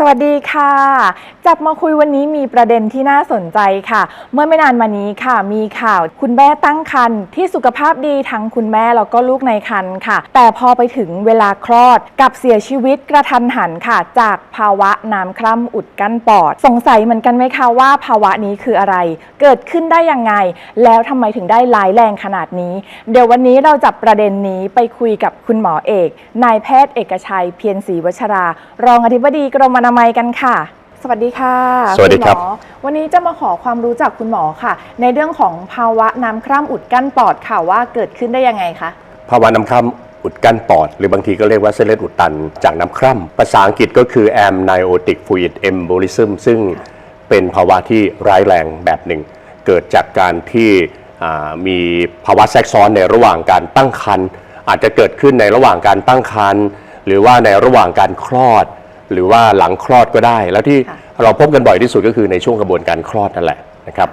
สวัสดีค่ะ จับมาคุยวันนี้มีประเด็นที่น่าสนใจค่ะ เมื่อไม่นานมานี้ค่ะ มีข่าวคุณแม่ตั้งครรภ์ที่สุขภาพดีทั้งคุณแม่แล้วก็ลูกในครรภ์ค่ะ แต่พอไปถึงเวลาคลอดกับเสียชีวิตกระทันหันค่ะ จากภาวะน้ำคร่ำอุดกั้นปอด สงสัยเหมือนกันไหมคะว่าภาวะนี้คืออะไร เกิดขึ้นได้ยังไง แล้วทำไมถึงได้ร้ายแรงขนาดนี้ เดี๋ยววันนี้เราจับประเด็นนี้ไปคุยกับคุณหมอเอกนายแพทย์เอกชัยเพียรศรีวชรา รองอธิบดีกรมอนามัยกันค่ะ สวัสดีค่ะสวัสดีครับ ณหมอวันนี้จะมาขอความรู้จากคุณหมอค่ะ ในเรื่องของภาวะน้ำคร่ำอุดกั้นปอดค่ะว่าเกิดขึ้นได้ยังไงคะภาวะน้ำคร่ำอุดกั้นปอด หรือบางทีก็เรียกว่าเส้นเลือดอุดตันจากน้ำคร่ำภาษาอังกฤษก็คือ amniotic fluid embolism ซึ่งเป็นภาวะที่ร้ายแรงแบบหนึ่ง เกิดจากการที่อ่ามีภาวะแทรกซ้อนในระหว่างการตั้งครรภ์อาจจะเกิดขึ้นในระหว่างการตั้งครรภ์หรือว่าในระหว่างการคลอด หรือว่าหลังคลอดก็ได้ แล้วที่ค่ะเราพบกันบ่อยที่สุดก็คือในช่วงกระบวนการคลอดนั่นแหละนะครับ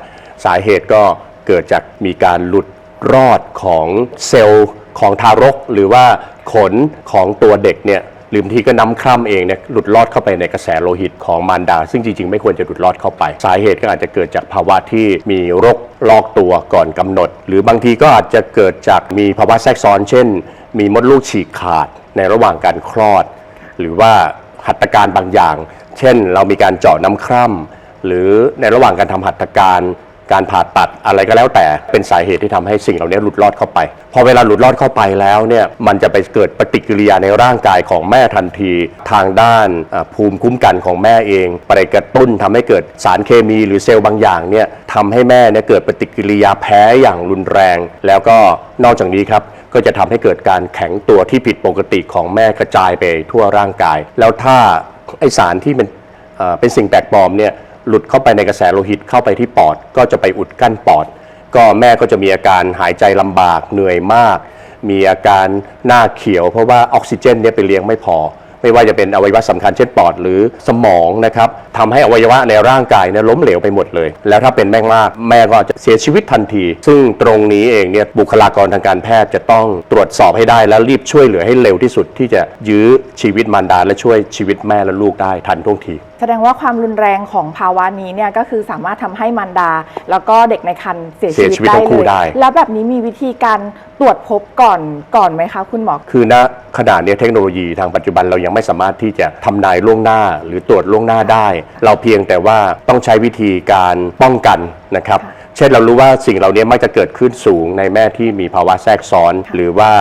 สาเหตุก็เกิดจากมีการหลุดรอดของเซลล์ของทารก หรือว่าขนของตัวเด็กเนี่ยหรือบางทีก็น้ำคร่ำเองเนี่ยหลุดลอดเข้าไปในกระแสโลหิตของมารดา ซึ่งจริงๆ ไม่ควรจะหลุดลอดเข้าไป สาเหตุก็อาจจะเกิดจากภาวะที่มีโรคลอกตัวก่อนกำหนด หรือบางทีก็อาจจะเกิดจากมีภาวะแทรกซ้อน เช่น มีมดลูกฉีกขาดในระหว่างการคลอด หรือว่า หัตถการบางอย่าง เช่น เรามีการเจาะน้ำคร่ำหรือในระหว่างการทำหัตถการการผ่าตัดอะไรก็แล้วแต่เป็นสาเหตุที่ทำให้สิ่งเหล่านี้หลุดรอดเข้าไป พอเวลาหลุดรอดเข้าไปแล้วเนี่ยมันจะไปเกิดปฏิกิริยาในร่างกายของแม่ทันที ทางด้านภูมิคุ้มกันของแม่เองไปกระตุ้นทำให้เกิดสารเคมีหรือเซลล์บางอย่างเนี่ยทำให้แม่เนี่ยเกิดปฏิกิริยาแพ้อย่างรุนแรง แล้วก็นอกจากนี้ครับ ก็จะทำให้เกิดการแข็งตัวที่ผิดปกติของแม่กระจายไปทั่วร่างกาย แล้วถ้าไอสารที่เอ่อเป็นสิ่งแปลกปลอมเนี่ยหลุดเข้าไปในกระแสโลหิตเข้าไปที่ปอด ก็จะไปอุดกั้นปอด ก็แม่ก็จะมีอาการหายใจลำบากเหนื่อยมาก มีอาการหน้าเขียว เพราะว่าออกซิเจนเนี่ยไปเลี้ยงไม่พอ ไม่ว่าจะเป็นอวัยวะสำคัญเช่นปอดหรือสมองนะครับ ทำให้อวัยวะในร่างกายเนี่ยล้มเหลวไปหมดเลย แล้วถ้าเป็นแม่มากแม่ก็จะเสียชีวิตทันที ซึ่งตรงนี้เองเนี่ยบุคลากรทางการแพทย์จะต้องตรวจสอบให้ได้ แล้วรีบช่วยเหลือให้เร็วที่สุดที่จะยื้อชีวิตมารดาและช่วยชีวิตแม่และลูกได้ทันท่วงทีแสดงว่าความรุนแรงของภาวะนี้เนี่ยก็คือสามารถทำให้มารดา แล้วก็เด็กในครรภ์เสียเสียชีชีวิวิตตทั้ได้งคู่เลยได้แล้วแบบนี้มีวิธีการตรวจพบก่อนก่อนไหมคะคุณหมอคือณขณะนี้เทคโนโลยีทางปัจจุบันเรายังไม่สามารถที่จะทำนายล่วงหน้า หรือตรวจล่วงหน้าได้เราเพียงแต่ว่าต้องใช้วิธีการป้องกันนะครับค่ะเช่นเรารู้ว่าสิ่งเหล่านี้มักจะเกิดขึ้นสูงในแม่ที่มีภาวะแทรกซ้อนค่ะหรือว่า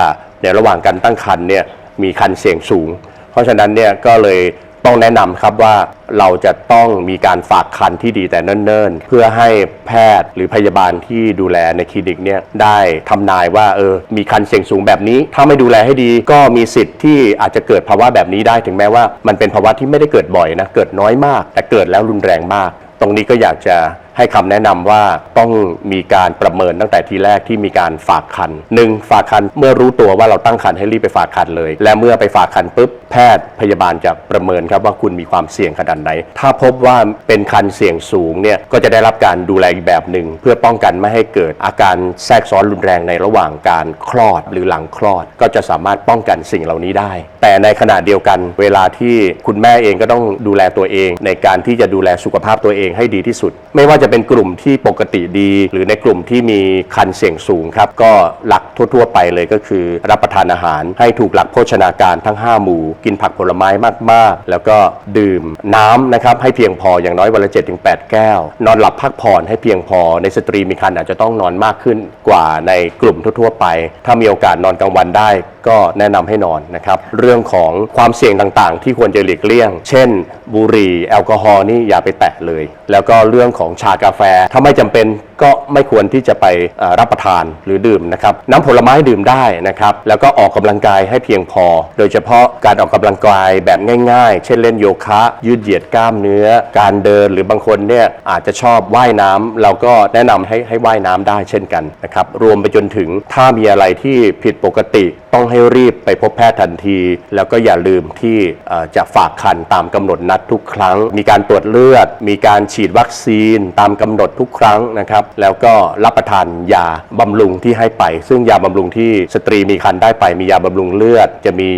ในระหว่างการตั้งครรภ์เนี่ยมีคันเสี่ยงสูง เพราะฉะนั้นเนี่ยก็เลย ต้องแนะนำครับว่าเราจะต้องมีการฝากคันที่ดีแต่เนิ่นๆ เพื่อให้แพทย์หรือพยาบาลที่ดูแลในคลินิกเนี่ยได้ทำนายว่าเออมีคันเสี่ยงสูงแบบนี้ ถ้าไม่ดูแลให้ดีก็มีสิทธิ์ที่อาจจะเกิดภาวะแบบนี้ได้ถึงแม้ว่า มันเป็นภาวะที่ไม่ได้เกิดบ่อยนะเกิดน้อยมาก แต่เกิดแล้วรุนแรงมาก ตรงนี้ก็อยากจะ ให้คำแนะนำว่าต้องมีการประเมินตั้งแต่ทีแรกที่มีการฝากคันหนึ่งฝากคันเมื่อรู้ตัวว่าเราตั้งคันให้รีบไปฝากคันเลย และเมื่อไปฝากคันปุ๊บแพทย์พยาบาลจะประเมินครับว่าคุณมีความเสี่ยงขนาดไหน ถ้าพบว่าเป็นคันเสี่ยงสูงเนี่ยก็จะได้รับการดูแลอีกแบบหนึ่งเพื่อป้องกันไม่ให้เกิดอาการแทรกซ้อนรุนแรงในระหว่างการคลอดหรือหลังคลอด ก็จะสามารถป้องกันสิ่งเหล่านี้ได้ แต่ในขณะเดียวกัน เวลาที่คุณแม่เองก็ต้องดูแลตัวเอง ในการที่จะดูแลสุขภาพตัวเองให้ดีที่สุด ไม่ว่าจะเป็นกลุ่มที่ปกติดี หรือในกลุ่มที่มีคันเสี่ยงสูงครับ ก็หลักทั่ว ๆ ไปเลยก็คือ รับประทานอาหารให้ถูกหลักโภชนาการทั้ง 5 หมู่ กินผักผลไม้มากๆ แล้วก็ดื่มน้ำนะครับให้เพียงพออย่างน้อยวันละ 7-8 แก้ว นอนหลับพักผ่อนให้เพียงพอ ในสตรีมีครรภ์อาจจะต้องนอนมากขึ้นกว่าในกลุ่มทั่ว ๆ ไป ถ้ามีโอกาสนอนกลางวันได้ก็แนะนำให้นอนนะครับ เรื่องของความเสี่ยงต่างๆ ที่ควรจะหลีกเลี่ยง เช่น บุหรี่แอลกอฮอล์นี่อย่าไปแตะเลย แล้วก็เรื่องของชากาแฟ ถ้าไม่จำเป็นก็ไม่ควรที่จะไปรับประทานหรือดื่มนะครับน้ำผลไม้ดื่มได้นะครับแล้วก็ออกกำลังกายให้เพียงพอ โดยเฉพาะการออกกำลังกายแบบง่าย ๆ เช่นเล่นโยคะ ยืดเหยียดกล้ามเนื้อ การเดินหรือบางคนเนี่ยอาจจะชอบว่ายน้ำเราก็แนะนำให้ให้ว่ายน้ำได้เช่นกันนะครับรวมไปจนถึงถ้ามีอะไรที่ผิดปกติ ต้องให้รีบไปพบแพทย์ทันที แล้วก็อย่าลืมที่จะฝากคันตามกำหนดนัดทุกครั้ง มีการตรวจเลือด มีการฉีดวัคซีนตามกำหนดทุกครั้งนะครับแล้วก็รับประทานยาบำรุงที่ให้ไป ซึ่งยาบำรุงที่สตรีมีคันได้ไปมียาบำรุงเลือด จะมี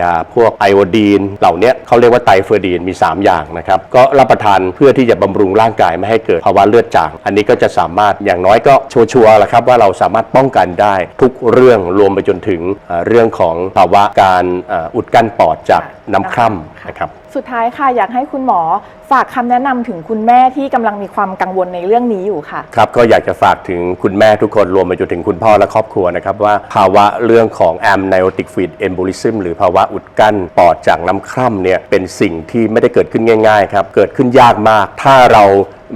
ยาพวกไอโอดีน เหล่านี้เขาเรียกว่าไตเฟอร์ดีนมี 3 อย่างนะครับ ก็รับประทานเพื่อที่จะบำรุงร่างกายไม่ให้เกิดภาวะเลือดจาง อันนี้ก็จะสามารถอย่างน้อยก็ชัวร์ๆแหละครับว่าเราสามารถป้องกันได้ทุกเรื่องรวมไปจนถึงเรื่องของภาวะการอุดกั้นปอดจากน้ำคร่ำนะครับ สุดท้ายค่ะอยากให้คุณหมอฝากคำแนะนำถึงคุณแม่ที่กำลังมีความกังวลในเรื่องนี้อยู่ค่ะ ครับก็อยากจะฝากถึงคุณแม่ทุกคนรวมไปจนถึงคุณพ่อและครอบครัวนะครับว่าภาวะเรื่องของ amniotic fluid embolism หรือภาวะอุดกั้นปอดจากน้ำคร่ำเนี่ยเป็นสิ่งที่ไม่ได้เกิดขึ้นง่ายๆครับเกิดขึ้นยากมาก ถ้าเรา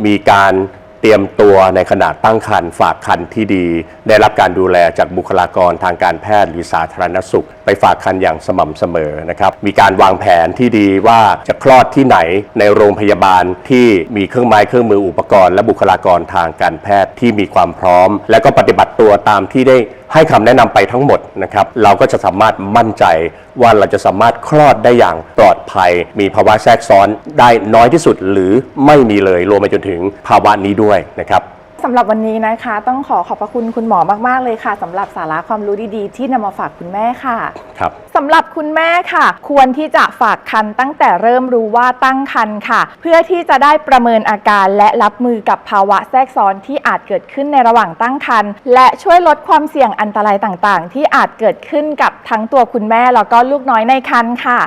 มีการเตรียมตัวในขณะตั้งครรภ์ฝากครรภ์ที่ดี ได้รับการดูแลจากบุคลากรทางการแพทย์หรือสาธารณสุข ไปฝากครรภ์อย่างสม่ำเสมอนะครับมีการวางแผนที่ดีว่าจะคลอดที่ไหนในโรงพยาบาลที่มีเครื่องไม้เครื่องมืออุปกรณ์และบุคลากรทางการแพทย์ที่มีความพร้อม และก็ปฏิบัติตัวตามที่ได้ให้คำแนะนำไปทั้งหมดนะครับ เราก็จะสามารถมั่นใจว่าเราจะสามารถคลอดได้อย่างปลอดภัย มีภาวะแทรกซ้อนได้น้อยที่สุดหรือไม่มีเลยรวมไปจนถึงภาวะนี้ด้วยนะครับำหรับวันนี้นะคะ ต้องขอขอบพระคุณคุณหมอมากๆเลยค่ะสำหรับสาระความรู้ดีๆ ที่นำมาฝากคุณแม่ค่ะครับสำหรับคุณแม่ค่ะ ควรที่จะฝากคันตั้งแต่เริ่มรู้ว่าตั้งคันค่ะ เพื่อที่จะได้ประเมินอาการและรับมือกับภาวะแทรกซ้อนที่อาจเกิดขึ้นในระหว่างตั้งคันและช่วยลดความเสี่ยงอันตรายต่างๆ ที่อาจเกิดขึ้นกับทั้งตัวคุณแม่แล้วก็ลูกน้อยในคันค่ะ